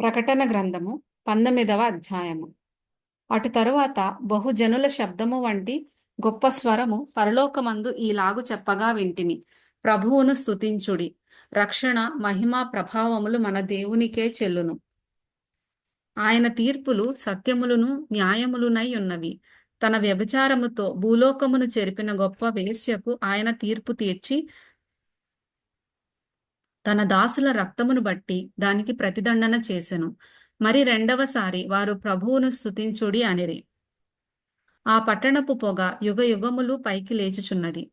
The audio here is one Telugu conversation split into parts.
ప్రకటన గ్రంథము పంతొమ్మిదవ అధ్యాయము. అటు తరువాత బహుజనుల శబ్దము వంటి గొప్ప స్వరము పరలోకమందు ఈలాగు చెప్పగా వింటిని ప్రభువును స్తుతించుడి. రక్షణ మహిమ ప్రభావములు మన దేవునికే చెల్లును. ఆయన తీర్పులు సత్యములును న్యాయములునై ఉన్నవి. తన వ్యభిచారముతో భూలోకమును చెరిపిన గొప్ప వేశ్యకు ఆయన తీర్పు తీర్చి తన దాసుల రక్తమును బట్టి దానికి ప్రతిదండన చేసెను. మరి రెండవసారి వారు ప్రభువును స్థుతించుడి అనిరి. ఆ పట్టణపు పొగ యుగ యుగములు పైకి లేచుచున్నది.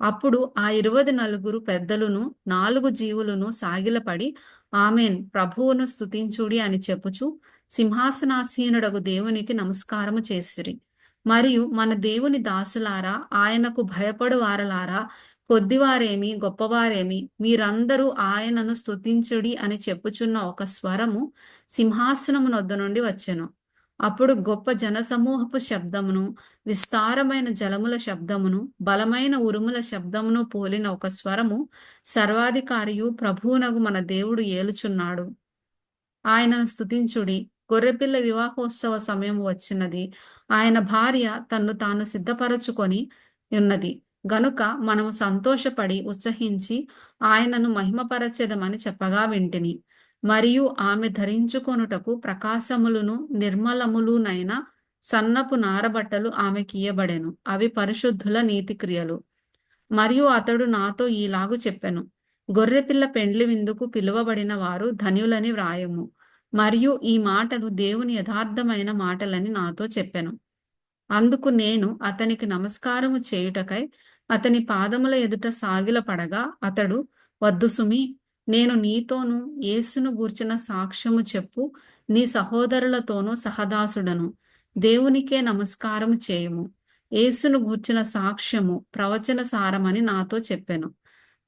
అప్పుడు ఆ ఇరువది నలుగురు పెద్దలును నాలుగు జీవులను సాగిలపడి ఆమెన్ ప్రభువును స్థుతించుడి అని చెప్పుచు సింహాసనాసీనుడగు దేవునికి నమస్కారము చేసిరి. మరియు మన దేవుని దాసులారా ఆయనకు భయపడు వారలారా కొద్దివారేమి గొప్పవారేమి మీరందరూ ఆయనను స్తుతించుడి అని చెప్పుచున్న ఒక స్వరము సింహాసనము నొద్ద నుండి వచ్చెను. అప్పుడు గొప్ప జనసమూహపు శబ్దమును విస్తారమైన జలముల శబ్దమును బలమైన ఉరుముల శబ్దమును పోలిన ఒక స్వరము సర్వాధికారియు ప్రభువునగు మన దేవుడు ఏలుచున్నాడు. ఆయనను స్తుతించుడి. గొర్రెపిల్ల వివాహోత్సవ సమయం వచ్చినది. ఆయన భార్య తన్ను తాను సిద్ధపరచుకొని ఉన్నది. గనుక మనము సంతోషపడి ఉత్సహించి ఆయనను మహిమపరచెదమని చెప్పగా వింటిని. మరియు ఆమె ధరించుకొనుటకు ప్రకాశములును నిర్మలములునైన సన్నపు నారబట్టలు ఆమెకియబడెను అవి పరిశుద్ధుల నీతి క్రియలు మరియు అతడు నాతో ఈలాగు చెప్పెను. గొర్రెపిల్ల పెండ్లి విందుకు పిలువబడిన వారు ధన్యులని వ్రాయము. మరియు ఈ మాటలు దేవుని యథార్థమైన మాటలని నాతో చెప్పెను. అందుకు నేను అతనికి నమస్కారము చేయుటకై అతని పాదముల ఎదుట సాగిలపడగా అతడు వద్దు సుమి నేను నీతోనూ యేసును గూర్చిన సాక్ష్యము చెప్పు నీ సహోదరులతోనూ సహదాసుడను. దేవునికే నమస్కారము చేయము. యేసును గూర్చిన సాక్ష్యము ప్రవచన సారమని నాతో చెప్పెను.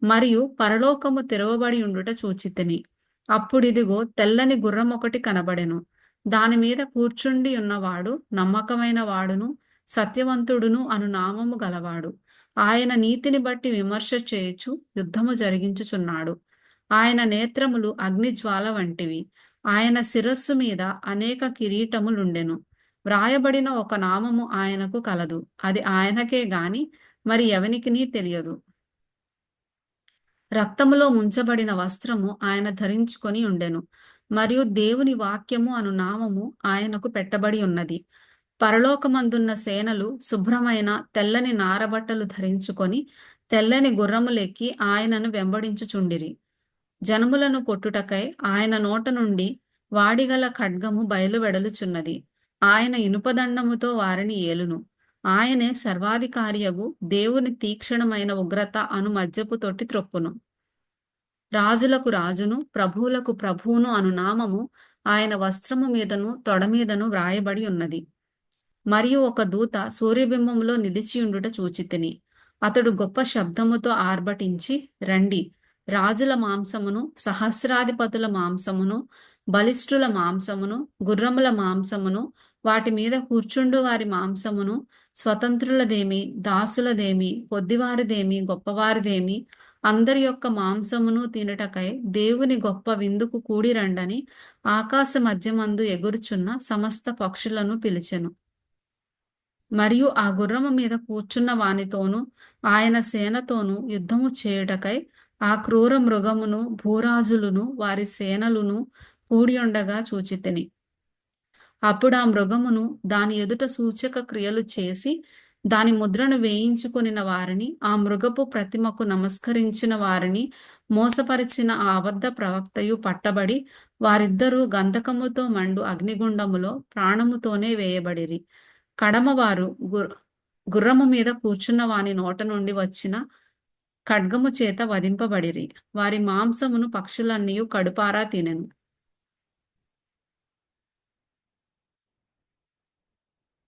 మరియు పరలోకము తెరవబడి ఉండుట చూచితిని. అప్పుడిదిగో తెల్లని గుర్రం ఒకటి కనబడెను. దాని మీద కూర్చుండి ఉన్నవాడు నమ్మకమైన వాడును సత్యవంతుడును అను నామము గలవాడు. ఆయన నీతిని బట్టి విమర్శ చేయుచు యుద్ధము జరిగించుచున్నాడు. ఆయన నేత్రములు అగ్నిజ్వాల వంటివి. ఆయన శిరస్సు మీద అనేక కిరీటములుండెను. వ్రాయబడిన ఒక నామము ఆయనకు కలదు. అది ఆయనకే గాని మరి ఎవనికినీ తెలియదు. రక్తములో ముంచబడిన వస్త్రము ఆయన ధరించుకొని ఉండెను. మరియు దేవుని వాక్యము అను నామము ఆయనకు పెట్టబడి ఉన్నది. పరలోకమందున్న సేనలు శుభ్రమైన తెల్లని నారబట్టలు ధరించుకొని తెల్లని గుర్రములెక్కి ఆయనను వెంబడించుచుండిరి. జనములను కొట్టుటకై ఆయన నోట నుండి వాడిగల ఖడ్గము బయలువెడలుచున్నది. ఆయన ఇనుపదండముతో వారిని ఏలును. ఆయనే సర్వాధికారియగు దేవుని తీక్షణమైన ఉగ్రత అను మధ్యపు తొట్టి త్రొప్పును రాజులకు రాజును ప్రభువులకు ప్రభువును అను నామము ఆయన వస్త్రము మీదను తొడ మీదను వ్రాయబడి ఉన్నది. మరియు ఒక దూత సూర్యబింబములో నిలిచియుండుట చూచితిని అతడు గొప్ప శబ్దముతో ఆర్భటించి రండి రాజుల మాంసమును సహస్రాధిపతుల మాంసమును బలిష్ఠుల మాంసమును గుర్రముల మాంసమును వాటి మీద కూర్చుండు వారి మాంసమును స్వతంత్రులదేమి దాసులదేమి కొద్దివారిదేమి గొప్పవారిదేమి అందరి యొక్క మాంసమును తినుటకై దేవుని గొప్ప విందుకు కూడిరండని ఆకాశ మధ్యమందు ఎగురుచున్న సమస్త పక్షులను పిలిచెను. మరియు ఆ గుర్రము మీద కూర్చున్న వానితోనూ ఆయన సేనతోనూ యుద్ధము చేయుటకై ఆ క్రూర మృగమును భూరాజులను వారి సేనలును కూడి ఉండగా చూచితిని. అప్పుడు ఆ మృగమును దాని ఎదుట సూచక క్రియలు చేసి దాని ముద్రను వేయించుకునిన వారిని ఆ మృగపు ప్రతిమకు నమస్కరించిన వారిని మోసపరిచిన ఆ అబద్ధ ప్రవక్తయు పట్టబడి వారిద్దరూ గంధకముతో మండు అగ్నిగుండములో ప్రాణముతోనే వేయబడిరి. కడమవారు గుర్రము మీద కూర్చున్న వాని నోట నుండి వచ్చిన ఖడ్గము చేత వధింపబడిరి. వారి మాంసమును పక్షులన్నీ కడుపారా తినెను.